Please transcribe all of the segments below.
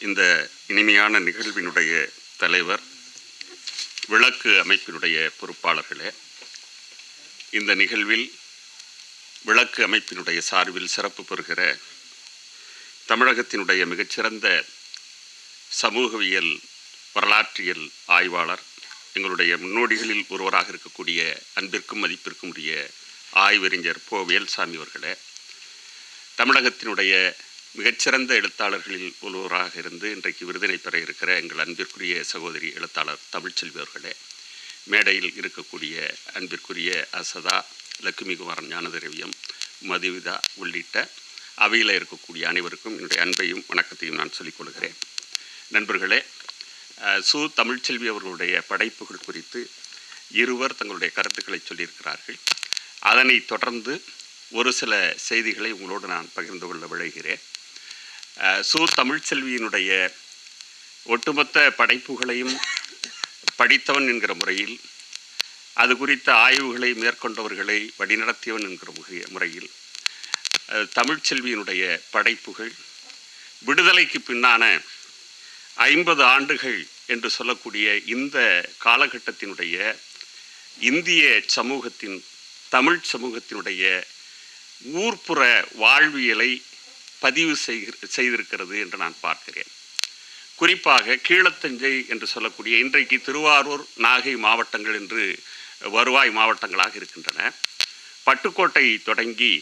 இந்த இனிமையான நிகழ்வினுடைய தலைவர் விளக்கு அமைப்பினுடைய பொறுப்பாளர்களே இந்த நிகழ்வில் விளக்கு அமைப்பினுடைய சார்பில் சிறப்பு பெறுகிற தமிழகத்தினுடைய மிகச்சிறந்த சமூகவியல் வரலாற்றியல் ஆய்வாளர் எங்களுடைய முன்னோடிகளில் ஒருவராக இருக்கக்கூடிய அன்பிற்கும் மதிப்பிற்கும் உரிய ஆய்வறிஞர் போ வேல்சாமி அவர்களே தமிழகத்தினுடைய மிகச்சிறந்த எழுத்தாளர்களில் ஒருவராக இருந்து இன்றைக்கு விருதினை பெற இருக்கிற எங்கள் அன்பிற்குரிய சகோதரி எழுத்தாளர் தமிழ்ச்செல்வி அவர்களே. மேடையில் இருக்கக்கூடிய அன்பிற்குரிய அசதா லட்சுமிகுமாரன் ஞானதிரவியம் மதுவிதா உள்ளிட்ட அவையில் இருக்கக்கூடிய அனைவருக்கும் என்னுடைய அன்பையும் வணக்கத்தையும் நான் சொல்லிக் கொள்கிறேன். நண்பர்களே சு தமிழ்ச்செல்வி அவர்களுடைய படைப்புகள் குறித்து இருவர் தங்களுடைய கருத்துக்களை சொல்லியிருக்கிறார்கள். அதனைத் தொடர்ந்து ஒரு சில செய்திகளை உங்களோடு நான் பகிர்ந்து கொள்ள விளைகிறேன் சு தமிழ்ச்செல்வியினுடைய ஒட்டுமொத்த படைப்புகளையும் படித்தவன் என்கிற முறையில் அது குறித்த ஆய்வுகளை மேற்கொண்டவர்களை வழிநடத்தியவன் என்கிற முறையில் தமிழ்ச்செல்வியினுடைய படைப்புகள் விடுதலைக்கு பின்னான ஐம்பது ஆண்டுகள் என்று சொல்லக்கூடிய இந்த காலகட்டத்தினுடைய இந்திய சமூகத்தின் தமிழ் சமூகத்தினுடைய ஊர்ப்புற வாழ்வியலை பதிவு செய்கிற செய்திருக்கிறது என்று நான் பார்க்கிறேன். குறிப்பாக கீழத்தஞ்சை என்று சொல்லக்கூடிய இன்றைக்கு திருவாரூர் நாகை மாவட்டங்கள் என்று வருவாய் மாவட்டங்களாக இருக்கின்றன. பட்டுக்கோட்டை தொடங்கி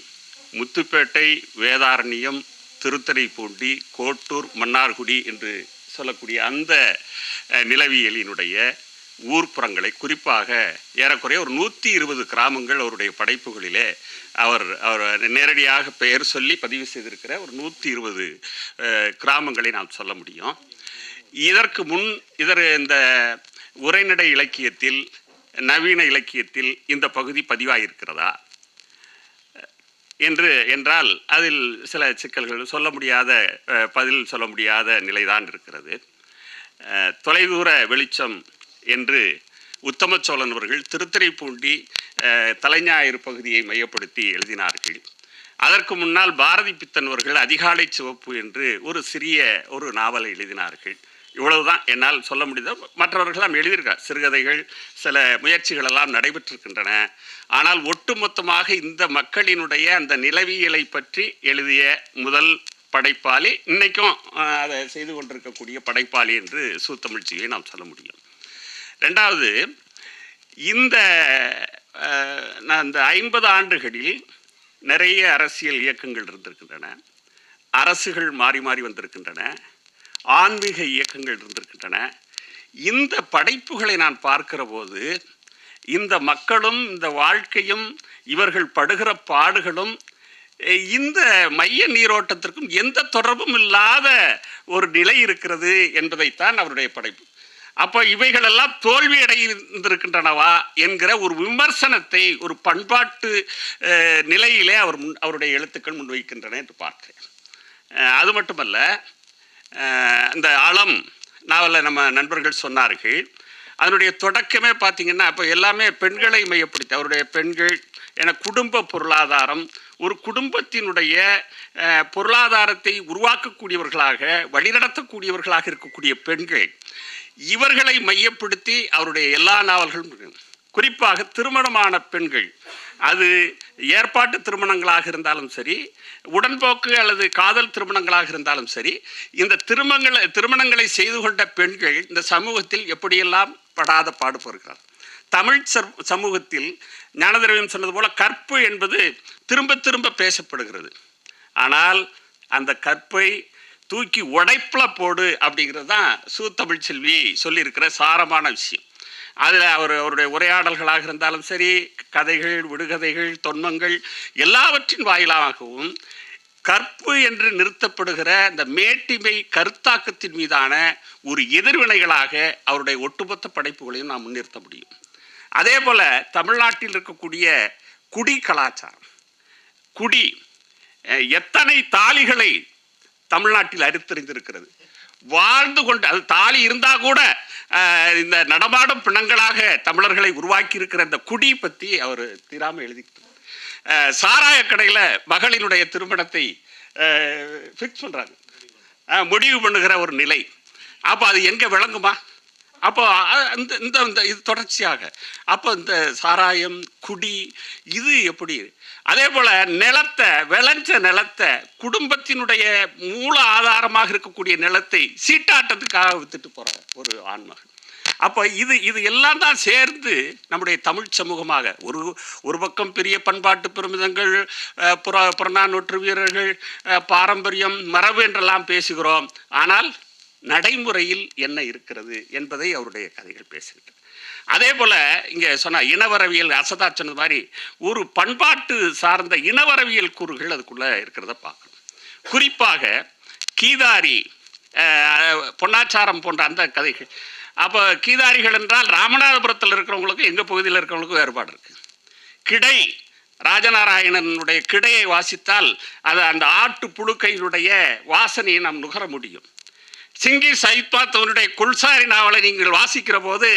முத்துப்பேட்டை வேதாரண்யம் திருத்துறைப்பூண்டி கோட்டூர் மன்னார்குடி என்று சொல்லக்கூடிய அந்த நிலவியலினுடைய ஊர்ப்புறங்களை குறிப்பாக ஏறக்குறைய ஒரு நூற்றி இருபது கிராமங்கள் அவருடைய படைப்புகளிலே அவர் அவர் நேரடியாக பெயர் சொல்லி பதிவு செய்திருக்கிற ஒரு நூற்றி இருபது கிராமங்களை நாம் சொல்ல முடியும். இதற்கு முன் இதர் இந்த உரைநடை இலக்கியத்தில் நவீன இலக்கியத்தில் இந்த பகுதி பதிவாயிருக்கிறதா? என்று என்றால் அதில் சில சிக்கல்கள் சொல்ல முடியாத பதில் சொல்ல முடியாத நிலைதான் இருக்கிறது. தொலைதூர வெளிச்சம் என்று உத்தமச்சோழன் அவர்கள் திருத்துறைப்பூண்டி தலைஞாயிறு பகுதியை மையப்படுத்தி எழுதினார்கள். அதற்கு முன்னால் பாரதி பித்தன் அவர்கள் அதிகாலை சிவப்பு என்று ஒரு சிறிய ஒரு நாவலை எழுதினார்கள். இவ்வளவுதான் என்னால் சொல்ல முடியுது மற்றவர்கள்லாம் எழுதியிருக்கார். சிறுகதைகள் சில முயற்சிகள் எல்லாம் நடைபெற்றிருக்கின்றன. ஆனால் ஒட்டுமொத்தமாக இந்த மக்களினுடைய அந்த நிலவியலை பற்றி எழுதிய முதல் படைப்பாளி இன்னைக்கும் அதை செய்து கொண்டிருக்கக்கூடிய படைப்பாளி என்று சூத்தமிழ்ச்சியை நாம் சொல்ல முடியும். ரெண்டாவது இந்த நான் இந்த ஐம்பது ஆண்டுகளில் நிறைய அரசியல் இயக்கங்கள் இருந்திருக்கின்றன. அரசுகள் மாறி மாறி வந்திருக்கின்றன. ஆன்மீக இயக்கங்கள் இருந்திருக்கின்றன. இந்த படைப்புகளை நான் பார்க்கிற போது இந்த மக்களும் இந்த வாழ்க்கையும் இவர்கள் படுகிற பாடுகளும் இந்த மைய நீரோட்டத்திற்கும் எந்த தொடர்பும் இல்லாத ஒரு நிலை இருக்கிறது என்பதைத்தான் அவருடைய படைப்பு. அப்போ இவைகளெல்லாம் தோல்வி அடைந்திருக்கின்றனவா என்கிற ஒரு விமர்சனத்தை ஒரு பண்பாட்டு நிலையிலே அவர் முன் அவருடைய எழுத்துக்கள் முன்வைக்கின்றன என்று பார்க்கிறேன். அது மட்டுமல்ல இந்த அந்த அளம் நாவலில் நம்ம நண்பர்கள் சொன்னார்கள். அதனுடைய தொடக்கமே பார்த்தீங்கன்னா அப்போ எல்லாமே பெண்களை மையப்படுத்தி அவருடைய பெண்கள் என குடும்ப பொருளாதாரம் ஒரு குடும்பத்தினுடைய பொருளாதாரத்தை உருவாக்கக்கூடியவர்களாக வழிநடத்தக்கூடியவர்களாக இருக்கக்கூடிய பெண்கள் இவர்களை மையப்படுத்தி அவருடைய எல்லா நாவல்களும் குறிப்பாக திருமணமான பெண்கள். அது ஏற்பாட்டு திருமணங்களாக இருந்தாலும் சரி உடன்போக்கு அல்லது காதல் திருமணங்களாக இருந்தாலும் சரி இந்த திருமணங்களை திருமணங்களை செய்து கொண்ட பெண்கள் இந்த சமூகத்தில் எப்படியெல்லாம் படாத பாடுபடுகிறார்? தமிழ் சர் சமூகத்தில் ஞானதிரவியம் சொன்னது போல கற்பு என்பது திரும்ப திரும்ப பேசப்படுகிறது. ஆனால் அந்த கற்பை தூக்கி உடைப்பில் போடு அப்படிங்கிறது தான் சு தமிழ்ச்செல்வி சொல்லியிருக்கிற சாரமான விஷயம். அதில் அவர் அவருடைய உரையாடல்களாக இருந்தாலும் சரி கதைகள் விடுகதைகள் தொன்மங்கள் எல்லாவற்றின் வாயிலாகவும் கற்பு என்று நிறுத்தப்படுகிற அந்த மேட்டிமை கருத்தாக்கத்தின் மீதான ஒரு எதிர்வினைகளாக அவருடைய ஒட்டுமொத்த படைப்புகளையும் நாம் முன்னிறுத்த முடியும். அதே போல் தமிழ்நாட்டில் இருக்கக்கூடிய குடி கலாச்சாரம். குடி எத்தனை தாலிகளை தமிழ்நாட்டில் அறுத்தறிந்திருக்கிறது வாழ்ந்து கொண்டு அது தாலி இருந்தா கூட இந்த நடமாடும் பிணங்களாக தமிழர்களை உருவாக்கி இருக்கிற இந்த குடி பத்தி அவர் தீராம எழுதி சாராய கடையில மகளினுடைய திருமணத்தை ஃபிக்ஸ் பண்றாங்க முடிவு பண்ணுகிற ஒரு நிலை. அப்போ அது எங்கே விளங்குமா? அப்போ அந்த இந்த இந்த இந்த இது தொடர்ச்சியாக. அப்போ இந்த சாராயம் குடி இது எப்படி? அதே போல் நிலத்தை விளைஞ்ச நிலத்தை குடும்பத்தினுடைய மூல ஆதாரமாக இருக்கக்கூடிய நிலத்தை சீட்டாட்டத்துக்காக வித்துட்டு போகிற ஒரு ஆண்மகன். அப்போ இது இது எல்லாம் தான் சேர்ந்து நம்முடைய தமிழ் சமூகமாக ஒரு ஒரு பக்கம் பெரிய பண்பாட்டு பெருமிதங்கள் புற புறநானூற்று வீரர்கள் பாரம்பரியம் மரபு என்றெல்லாம் பேசுகிறோம். ஆனால் நடைமுறையில் என்ன இருக்கிறது என்பதை அவருடைய கதைகள் பேசுகின்றன. அதே போல இங்கே சொன்ன இனவரவியல் அசதா சொன்னது மாதிரி ஒரு பண்பாட்டு சார்ந்த இனவரவியல் கூறுகள் அதுக்குள்ள இருக்கிறத பார்க்கணும். குறிப்பாக கீதாரி பொன்னாச்சாரம் போன்ற அந்த கதைகள். அப்போ கீதாரிகள் என்றால் ராமநாதபுரத்தில் இருக்கிறவங்களுக்கும் எங்கள் பகுதியில் இருக்கிறவங்களுக்கும் வேறுபாடு இருக்கு. கிடை ராஜநாராயணனுடைய கிடையை வாசித்தால் அது அந்த ஆட்டு புழுக்கையினுடைய வாசனையை நாம் நுகர முடியும். சிங்கி சைத்வாத்தவனுடைய குல்சாரி நாவலை நீங்கள் வாசிக்கிற போது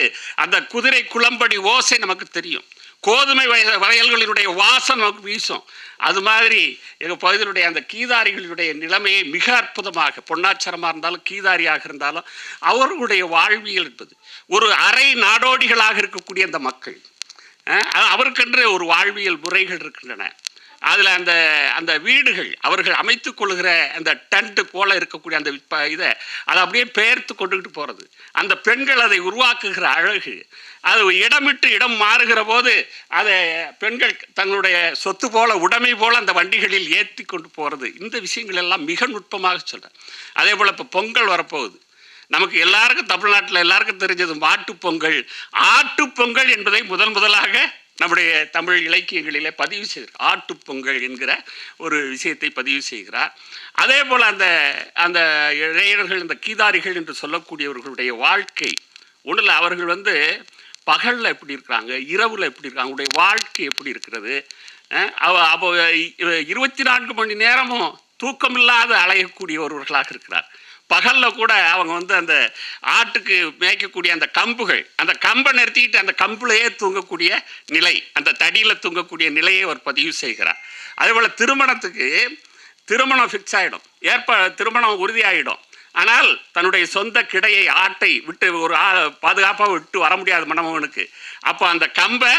அந்த குதிரை குளம்படி ஓசை நமக்கு தெரியும். கோதுமை வய வயல்களினுடைய வாசம் நமக்கு வீசும். அது மாதிரி எங்கள் பகுதியிலுடைய அந்த கீதாரிகளுடைய நிலைமையை மிக அற்புதமாக பொன்னாச்சரமாக இருந்தாலும் கீதாரியாக இருந்தாலும் அவர்களுடைய வாழ்வியல் என்பது ஒரு அரை நாடோடிகளாக இருக்கக்கூடிய அந்த மக்கள். அவருக்கென்று ஒரு வாழ்வியல் முறைகள் இருக்கின்றன. அதில் அந்த அந்த வீடுகள் அவர்கள் அமைத்து கொள்கிற அந்த டென்ட் போல இருக்கக்கூடிய அந்த ப- இதை அதை அப்படியே பெயர்த்து கொண்டுகிட்டு போகிறது அந்த பெண்கள் அதை உருவாக்குகிற அழகு. அது இடமிட்டு இடம் மாறுகிற போது அதை பெண்கள் தங்களுடைய சொத்து போல உடைமை போல அந்த வண்டிகளில் ஏற்றி கொண்டு போகிறது இந்த விஷயங்கள் எல்லாம் மிக நுட்பமாக சொல்கிறேன் அதே போல் இப்போ பொங்கல் வரப்போகுது. நமக்கு எல்லாருக்கும் தமிழ்நாட்டில் எல்லாருக்கும் தெரிஞ்சது மாட்டுப்பொங்கல் ஆட்டுப்பொங்கல் என்பதை முதன் முதலாக நம்முடைய தமிழ் இலக்கியங்களிலே பதிவு செய்கிறார் ஆட்டுப்பொங்கல் என்கிற ஒரு விஷயத்தை பதிவு செய்கிறார். அதே போல் அந்த அந்த இளைஞர்கள் இந்த கீதாரிகள் என்று சொல்லக்கூடியவர்களுடைய வாழ்க்கை ஒன்றில் அவர்கள் வந்து பகலில் எப்படி இருக்கிறாங்க இரவில் எப்படி இருக்காங்க அவங்களுடைய வாழ்க்கை எப்படி இருக்கிறது அவ அப்போ இருபத்தி நான்கு மணி நேரமும் தூக்கமில்லாத அலையக்கூடியவர்களாக இருக்கிறார். பகலில் கூட அவங்க வந்து அந்த ஆட்டுக்கு மேய்க்கக்கூடிய அந்த கம்புகள் அந்த கம்பை நிறுத்திக்கிட்டு அந்த கம்புலையே தூங்கக்கூடிய நிலை அந்த தடியில் தூங்கக்கூடிய நிலையை அவர் பதிவு செய்கிறார். அதேபோல் திருமணத்துக்கு திருமணம் ஃபிக்ஸ் ஆகிடும் ஏற்ப திருமணம் உறுதியாகிடும் ஆனால் தன்னுடைய சொந்த கிடையை ஆட்டை விட்டு ஒரு ஆ பாதுகாப்பாக விட்டு வர முடியாது மணமகனுக்கு. அப்போ அந்த கம்பை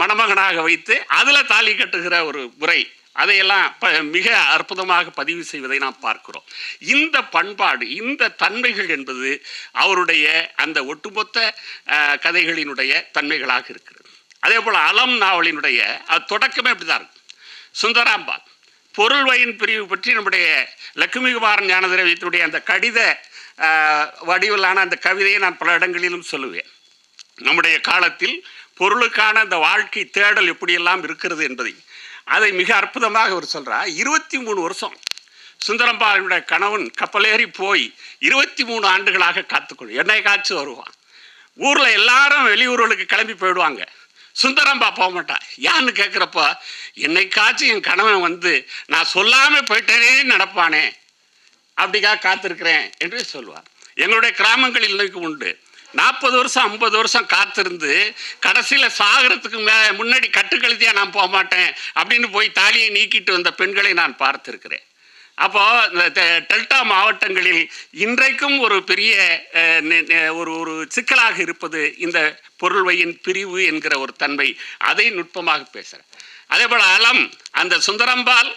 மணமகனாக வைத்து அதில் தாலி கட்டுகிற ஒரு முறை அதையெல்லாம் ப மிக அற்புதமாக பதிவு செய்வதை நாம் பார்க்கிறோம். இந்த பண்பாடு இந்த தன்மைகள் என்பது அவருடைய அந்த ஒட்டுமொத்த கதைகளினுடைய தன்மைகளாக இருக்கிறது. அதே போல் அலம் நாவலினுடைய அது தொடக்கமே அப்படிதான் இருக்கும். சுந்தராம்பாள் பொருள்வயின் பிரிவு பற்றி நம்முடைய லட்சுமிகுமாரன் ஞானதிரவியத்தினுடைய அந்த கடித வடிவிலான அந்த கவிதையை நான் பல இடங்களிலும் சொல்லுவேன். நம்முடைய காலத்தில் பொருளுக்கான அந்த வாழ்க்கை தேடல் எப்படியெல்லாம் இருக்கிறது என்பதை அதை மிக அற்புதமாக அவர் சொல்கிறார் இருபத்தி மூணு வருஷம் சுந்தரம்பாளையுடைய கணவன் கப்பலேறி போய் இருபத்தி மூணு ஆண்டுகளாக காத்துக்கொள். என்னை காய்ச்சி வருவான். ஊரில் எல்லாரும் வெளியூர்களுக்கு கிளம்பி போயிடுவாங்க. சுந்தரம்பா போக மாட்டான் யான்னு கேட்குறப்ப என்னைக்காச்சும் என் கணவன் வந்து நான் சொல்லாமல் போயிட்டேனே நடப்பானே. அப்படிக்காக காத்திருக்கிறேன் என்று சொல்லுவார். எங்களுடைய கிராமங்களில் இன்னைக்கு உண்டு. நாற்பது வருஷம் ஐம்பது வருஷம் காத்திருந்து கடைசியில் சாகிறதுக்கு மே முன்னாடி கட்டுக்கழுத்தியா நான் போக மாட்டேன் அப்படின்னு போய் தாலியை நீக்கிட்டு வந்த பெண்களை நான் பார்த்துருக்கிறேன். அப்போ இந்த டெ- டெல்டா மாவட்டங்களில் இன்றைக்கும் ஒரு பெரிய ஒரு ஒரு சிக்கலாக இருப்பது இந்த பொருள்வையின் பிரிவு என்கிற ஒரு தன்மை. அதை நுட்பமாக பேசுகிறேன் அதே போல் அலம் அந்த சுந்தரம்பால்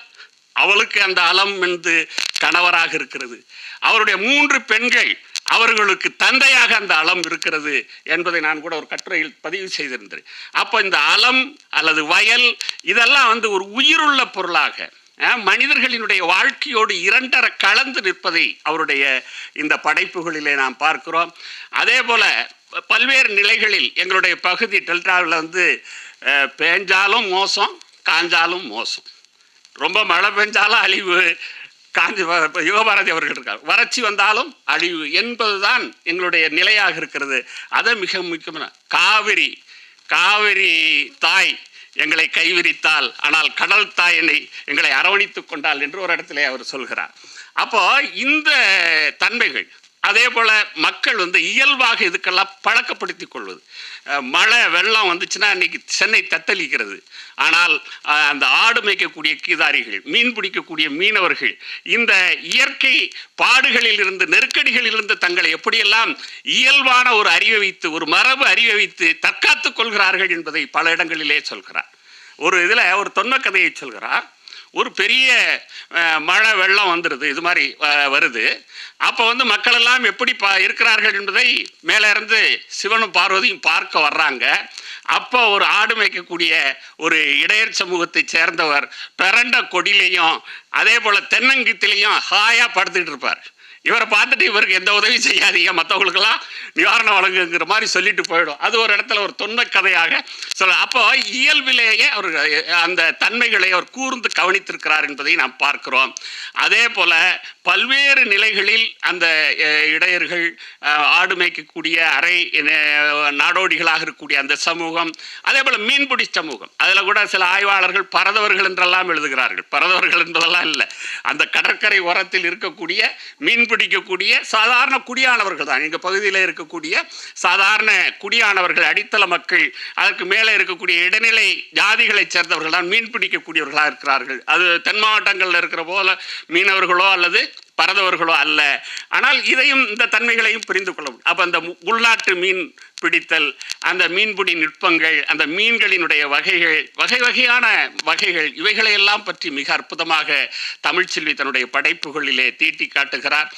அவளுக்கு அந்த அலம் என்று கணவராக இருக்கிறது. அவருடைய மூன்று பெண்கள் அவர்களுக்கு தந்தையாக அந்த அலம் இருக்கிறது என்பதை நான் கூட ஒரு கட்டுரையில் பதிவு செய்திருந்தேன். அப்போ இந்த அலம் அல்லது வயல் இதெல்லாம் வந்து ஒரு உயிருள்ள பொருளாக மனிதர்களினுடைய வாழ்க்கையோடு இரண்டரை கலந்து நிற்பதை அவருடைய இந்த படைப்புகளிலே நாம் பார்க்கிறோம். அதே போல் பல்வேறு நிலைகளில் எங்களுடைய பகுதி டெல்டாவில் வந்து பேஞ்சாலும் மோசம் காஞ்சாலும் மோசம். ரொம்ப மழை பெஞ்சாலும் அழிவு காஞ்சி யுகபாரதி அவர்கள் இருக்கார். வறட்சி வந்தாலும் அழிவு என்பதுதான் எங்களுடைய நிலையாக இருக்கிறது. அதை மிக முக்கியமான காவிரி காவிரி தாய் எங்களை கைவிரித்தால் ஆனால் கடல் தாயனை எங்களை அரவணைத்துக் கொண்டாள் என்று ஒரு இடத்திலே அவர் சொல்கிறார். அப்போ இந்த தன்மைகள் அதே போல் மக்கள் வந்து இயல்பாக இதுக்கெல்லாம் பழக்கப்படுத்திக் கொள்வது. மழை வெள்ளம் வந்துச்சுன்னா இன்றைக்கி சென்னை தத்தளிக்கிறது. ஆனால் அந்த ஆடு மேய்க்கக்கூடிய கீதாரிகள் மீன் பிடிக்கக்கூடிய மீனவர்கள் இந்த இயற்கை பாடுகளில் இருந்து நெருக்கடிகளில் இருந்து தங்களை எப்படியெல்லாம் இயல்பான ஒரு அறிவை வைத்து ஒரு மரபு அறிவை வைத்து தற்காத்துக் கொள்கிறார்கள் என்பதை பல இடங்களிலே சொல்கிறார். ஒரு இதில் ஒரு தொன்மக்கதையை சொல்கிறார். ஒரு பெரிய மழை வெள்ளம் வந்துடுது இது மாதிரி வருது. அப்போ வந்து மக்கள் எல்லாம் எப்படி பா இருக்கிறார்கள் என்பதை மேலே இருந்து சிவனும் பார்வதியும் பார்க்க வர்றாங்க. அப்போ ஒரு ஆடு மேய்க்கக்கூடிய ஒரு இடையர் சமூகத்தை சேர்ந்தவர் பிறண்ட கொடியிலையும் அதே போல் தென்னங்கீத்திலையும் ஹாயாக படுத்துக்கிட்டு இருப்பார். இவரை பார்த்துட்டு இவருக்கு எந்த உதவியும் செய்யாதீங்க. மற்றவங்களுக்கெல்லாம் நிவாரணம் வழங்குங்கிற மாதிரி சொல்லிட்டு போயிடும். அது ஒரு இடத்துல ஒரு தொன்மை கதையாக சொல்ல அப்போ இயல்பிலேயே அவர் அந்த தன்மைகளை அவர் கூர்ந்து கவனித்திருக்கிறார் என்பதை நாம் பார்க்கிறோம். அதே போல பல்வேறு நிலைகளில் அந்த இடையர்கள் ஆடு மேய்க்கக்கூடிய அறை நாடோடிகளாக இருக்கக்கூடிய அந்த சமூகம் அதே போல மீன்பிடி சமூகம். அதில் கூட சில ஆய்வாளர்கள் பரதவர்கள் என்றெல்லாம் எழுதுகிறார்கள். பரதவர்கள் என்பதெல்லாம் இல்லை. அந்த கடற்கரை ஓரத்தில் இருக்கக்கூடிய மீன் பிடிக்கக்கூடிய சாதாரண குடியானவர்கள் தான். எங்கள் பகுதியில் இருக்கக்கூடிய சாதாரண குடியானவர்கள் அடித்தள மக்கள் அதற்கு மேலே இருக்கக்கூடிய இடைநிலை ஜாதிகளைச் சேர்ந்தவர்கள் தான் மீன் பிடிக்கக்கூடியவர்களாக இருக்கிறார்கள். அது தென் மாவட்டங்களில் இருக்கிற போல மீனவர்களோ அல்லது பரதவர்களோ அல்ல. ஆனால் இதையும் இந்த தன்மைகளையும் புரிந்து கொள்ள முடியும். அப்போ அந்த உள்நாட்டு மீன் பிடித்தல் அந்த மீன்பிடி நுட்பங்கள் அந்த மீன்களினுடைய வகைகள் வகை வகையான வகைகள் இவைகளையெல்லாம் பற்றி மிக அற்புதமாக தமிழ்ச்செல்வி தன்னுடைய படைப்புகளிலே தீட்டி காட்டுகிறார்.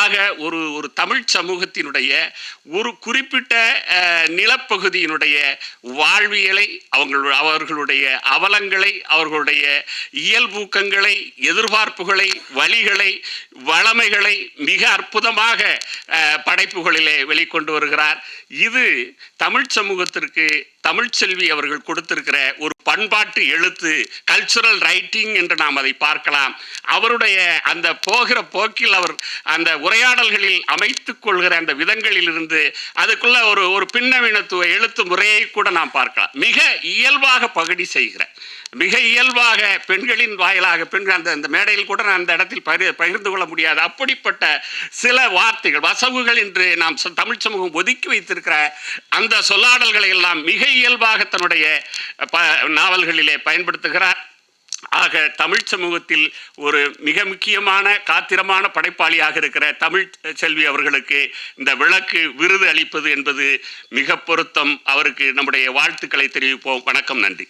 ஆக ஒரு ஒரு தமிழ் சமூகத்தினுடைய ஒரு குறிப்பிட்ட நிலப்பகுதியினுடைய வாழ்வியலை அவங்களுடைய அவர்களுடைய அவலங்களை அவர்களுடைய இயல்பூக்கங்களை எதிர்பார்ப்புகளை வழிகளை வளமைகளை மிக அற்புதமாக படைப்புகளிலே வெளிக்கொண்டு வருகிறார். இது தமிழ் சமூகத்திற்கு தமிழ்ச்செல்வி அவர்கள் கொடுத்திருக்கிற ஒரு பண்பாட்டு எழுத்து கல்ச்சுரல் ரைட்டிங் என்று நாம் அதை பார்க்கலாம். அவருடைய அந்த போகிற போக்கில் அவர் அந்த உரையாடல்களில் அமைத்துக் கொள்கிற அந்த விதங்களிலிருந்து அதுக்குள்ள ஒரு ஒரு பின்னவீனத்துவ எழுத்து முறையை கூட நாம் பார்க்கலாம். மிக இயல்பாக பகுடி செய்கிற மிக இயல்பாக பெண்களின் வாயிலாக பெண்கள் அந்த அந்த மேடையில் கூட நான் அந்த இடத்தில் பகிர் பகிர்ந்து கொள்ள முடியாது. அப்படிப்பட்ட சில வார்த்தைகள் வசவுகள் என்று நாம் ச- தமிழ் சமூகம் ஒதுக்கி வைத்திருக்கிற அந்த சொல்லாடல்களை எல்லாம் மிக இயல்பாக தன்னுடைய ப நாவல்களிலே பயன்படுத்துகிறார். ஆக தமிழ் சமூகத்தில் ஒரு மிக முக்கியமான காத்திரமான படைப்பாளியாக இருக்கிற தமிழ் செல்வி அவர்களுக்கு இந்த விளக்கு விருது அளிப்பது என்பது மிக பொருத்தம். அவருக்கு நம்முடைய வாழ்த்துக்களை தெரிவிப்போம். வணக்கம் நன்றி.